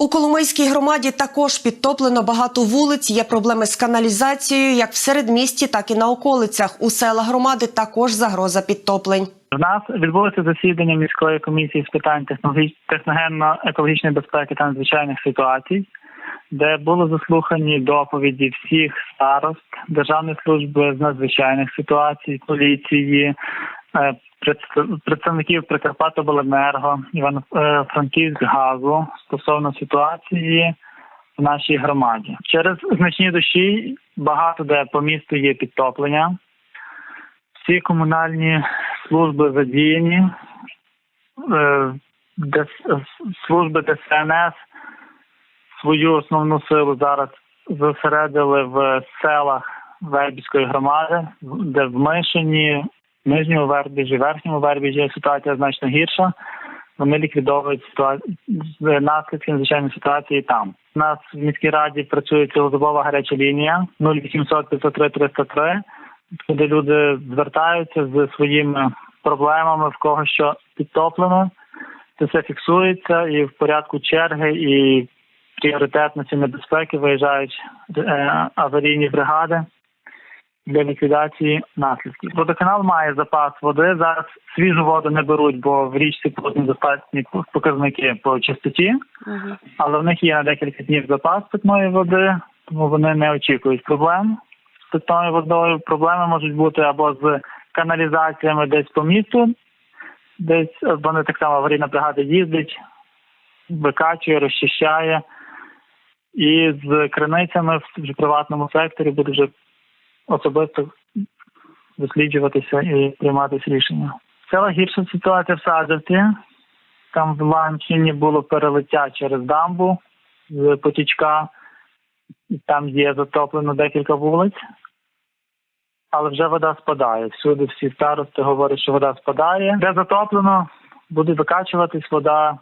У Коломийській громаді також підтоплено багато вулиць. Є проблеми з каналізацією як в середмісті, так і на околицях. У селах громади також загроза підтоплень. В нас відбулося засідання міської комісії з питань техногенно-екологічної безпеки та надзвичайних ситуацій, де були заслухані доповіді всіх старост Державної служби з надзвичайних ситуацій, поліції, представників Прикарпатобленерго, Івано-Франківськ газу стосовно ситуації в нашій громаді. Через значні дощі багато де по місту є підтоплення. Всі комунальні служби задіяні, Е, служби ДСНС свою основну силу зараз зосередили в селах Вербівської громади, де в Мишині, Нижньому Вербіжі, Верхньому Вербіжі ситуація значно гірша. Вони ліквідовують ситуацію наслідки надзвичайної ситуації там. У нас в міській раді працює цілодобова гаряча лінія 0800 503 303 куди люди звертаються з своїми проблемами, в кого що підтоплено. Це все фіксується і в порядку черги і пріоритетності небезпеки виїжджають е, аварійні бригади для ліквідації наслідків. Водоканал має запас води. Зараз свіжу воду не беруть, бо в річці будуть недостатні показники по чистоті, але в них є на декілька днів запас питної води, тому вони не очікують проблем з питною водою. Проблеми можуть бути або з каналізаціями десь по місту, десь вони так само аварійна бригада їздить, викачує, розчищає. І з криницями в приватному секторі буде вже особисто досліджуватися і прийматися рішення. Ціла гірша ситуація в Саджавці. Там в Ланчині було перелиття через дамбу з потічка, там є затоплено декілька вулиць, але вже вода спадає. Всюди всі старости говорять, що вода спадає. Де затоплено, буде викачуватись вода